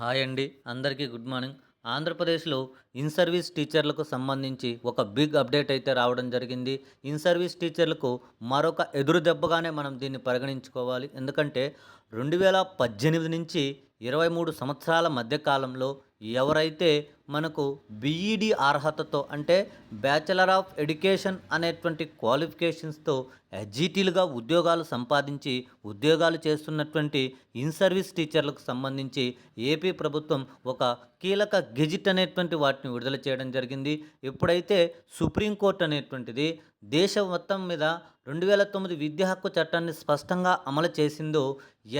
Hi అండి అందరికీ good morning. ఆంధ్రప్రదేశ్లో ఇన్ సర్వీస్ టీచర్లకు సంబంధించి ఒక బిగ్ అప్డేట్ అయితే రావడం జరిగింది. ఇన్ సర్వీస్ టీచర్లకు మరొక ఎదురు దెబ్బగానే మనం దీన్ని పరిగణించుకోవాలి. ఎందుకంటే రెండు వేల పద్దెనిమిది నుంచి ఇరవై మూడు సంవత్సరాల మధ్యకాలంలో ఎవరైతే మనకు బీఈడి అర్హతతో అంటే బ్యాచిలర్ ఆఫ్ ఎడ్యుకేషన్ అనేటువంటి క్వాలిఫికేషన్స్తో ఎస్జీటీలుగా ఉద్యోగాలు సంపాదించి ఉద్యోగాలు చేస్తున్నటువంటి ఇన్ సర్వీస్ టీచర్లకు సంబంధించి ఏపీ ప్రభుత్వం ఒక కీలక గెజిట్ అనేటువంటి వాటిని విడుదల చేయడం జరిగింది. ఎప్పుడైతే సుప్రీంకోర్టు అనేటువంటిది దేశం మొత్తం మీద రెండు వేల తొమ్మిది విద్యా హక్కు చట్టాన్ని స్పష్టంగా అమలు చేసిందో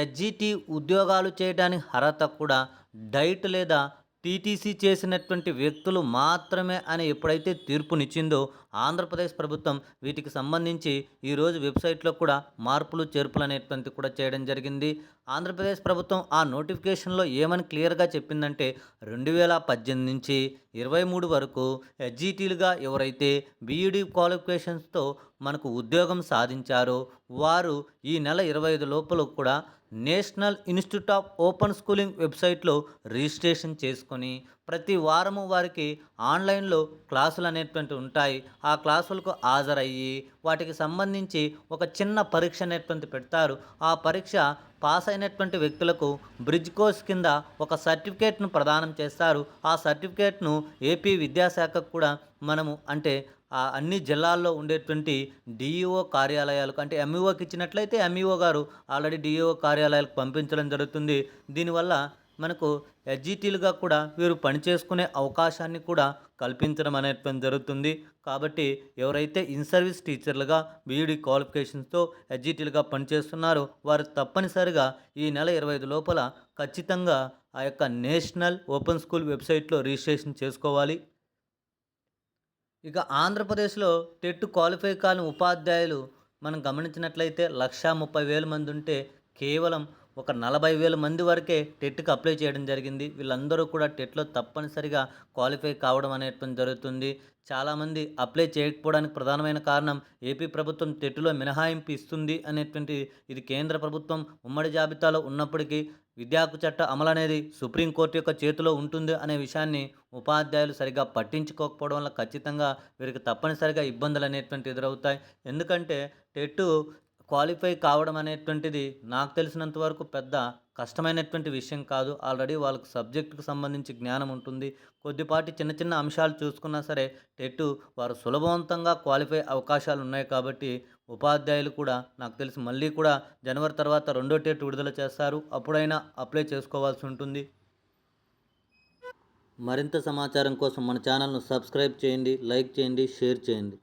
ఎస్జిటి ఉద్యోగాలు చేయడానికి అర్హత కూడా డైట్ లేదా టీటీసీ చేసినటువంటి వ్యక్తులు మాత్రమే అని ఎప్పుడైతే తీర్పునిచ్చిందో ఆంధ్రప్రదేశ్ ప్రభుత్వం వీటికి సంబంధించి ఈరోజు వెబ్సైట్లో కూడా మార్పులు చేర్పులు అనేటువంటి కూడా చేయడం జరిగింది. ఆంధ్రప్రదేశ్ ప్రభుత్వం ఆ నోటిఫికేషన్లో ఏమని క్లియర్గా చెప్పిందంటే రెండు వేల పద్దెనిమిది నుంచి ఇరవై మూడు వరకు ఎస్జీటీలుగా ఎవరైతే బీఈడీ క్వాలిఫికేషన్స్తో మనకు ఉద్యోగం సాధించారో వారు ఈ నెల ఇరవై ఐదు లోపల కూడా national institute of open schooling వెబ్సైట్లో రిజిస్ట్రేషన్ చేసుకొని ప్రతి వారము వారికి ఆన్లైన్లో క్లాసులు అనేటువంటి ఉంటాయి. ఆ క్లాసులకు హాజరయ్యి వాటికి సంబంధించి ఒక చిన్న పరీక్ష అనేటువంటి పెడతారు. ఆ పరీక్ష పాస్ అయినటువంటి వ్యక్తులకు బ్రిడ్జ్ కోర్స్ కింద ఒక సర్టిఫికేట్ను ప్రదానం చేస్తారు. ఆ సర్టిఫికేట్ను ఏపీ విద్యాశాఖకు కూడా మనము అంటే అన్ని జిల్లాల్లో ఉండేటువంటి డిఈఓ కార్యాలయాలకు అంటే ఎంఈఓకి ఇచ్చినట్లయితే ఎంఈఓ గారు ఆల్రెడీ డిఈఓ కార్యాలయాలకు పంపించడం జరుగుతుంది. దీనివల్ల మనకు ఎస్జిటీలుగా కూడా వీరు పనిచేసుకునే అవకాశాన్ని కూడా కల్పించడం అనేటువంటి జరుగుతుంది. కాబట్టి ఎవరైతే ఇన్ సర్వీస్ టీచర్లుగా బీఈడి క్వాలిఫికేషన్స్తో ఎస్జిటీలుగా పనిచేస్తున్నారో వారు తప్పనిసరిగా ఈ నెల ఇరవై ఐదు లోపల ఖచ్చితంగా ఆ యొక్క నేషనల్ ఓపెన్ స్కూల్ వెబ్సైట్లో రిజిస్ట్రేషన్ చేసుకోవాలి. ఇక ఆంధ్రప్రదేశ్లో టెట్ క్వాలిఫై కాని ఉపాధ్యాయులు మనం గమనించినట్లయితే లక్షా ముప్పై వేల మంది ఉంటే కేవలం ఒక నలభై వేల మంది వరకే టెట్కి అప్లై చేయడం జరిగింది. వీళ్ళందరూ కూడా టెట్లో తప్పనిసరిగా క్వాలిఫై కావడం అనేటువంటి జరుగుతుంది. చాలామంది అప్లై చేయకపోవడానికి ప్రధానమైన కారణం ఏపీ ప్రభుత్వం టెట్లో మినహాయింపు ఇస్తుంది అనేటువంటి ఇది కేంద్ర ప్రభుత్వం ఉమ్మడి జాబితాలో ఉన్నప్పటికీ విద్యాకు చట్ట అమలు అనేది సుప్రీంకోర్టు యొక్క చేతిలో ఉంటుంది అనే విషయాన్ని ఉపాధ్యాయులు సరిగా పట్టించుకోకపోవడం వల్ల ఖచ్చితంగా వీరికి తప్పనిసరిగా ఇబ్బందులు అనేటువంటి ఎదురవుతాయి. ఎందుకంటే టెట్ క్వాలిఫై కావడం అనేటువంటిది నాకు తెలిసినంత వరకు పెద్ద కష్టమైనటువంటి విషయం కాదు. ఆల్రెడీ వాళ్ళకు సబ్జెక్టుకు సంబంధించి జ్ఞానం ఉంటుంది. కొద్దిపాటి చిన్న చిన్న అంశాలు చూసుకున్నా సరే టెట్ వారు సులభవంతంగా క్వాలిఫై అవకాశాలు ఉన్నాయి కాబట్టి ఉపాధ్యాయులు కూడా నాకు తెలిసి మళ్ళీ కూడా జనవరి తర్వాత రెండో టెట్ విడుదల చేస్తారు. అప్పుడైనా అప్లై చేసుకోవాల్సి ఉంటుంది. మరింత సమాచారం కోసం మన ఛానల్ను సబ్స్క్రైబ్ చేయండి లైక్ చేయండి షేర్ చేయండి.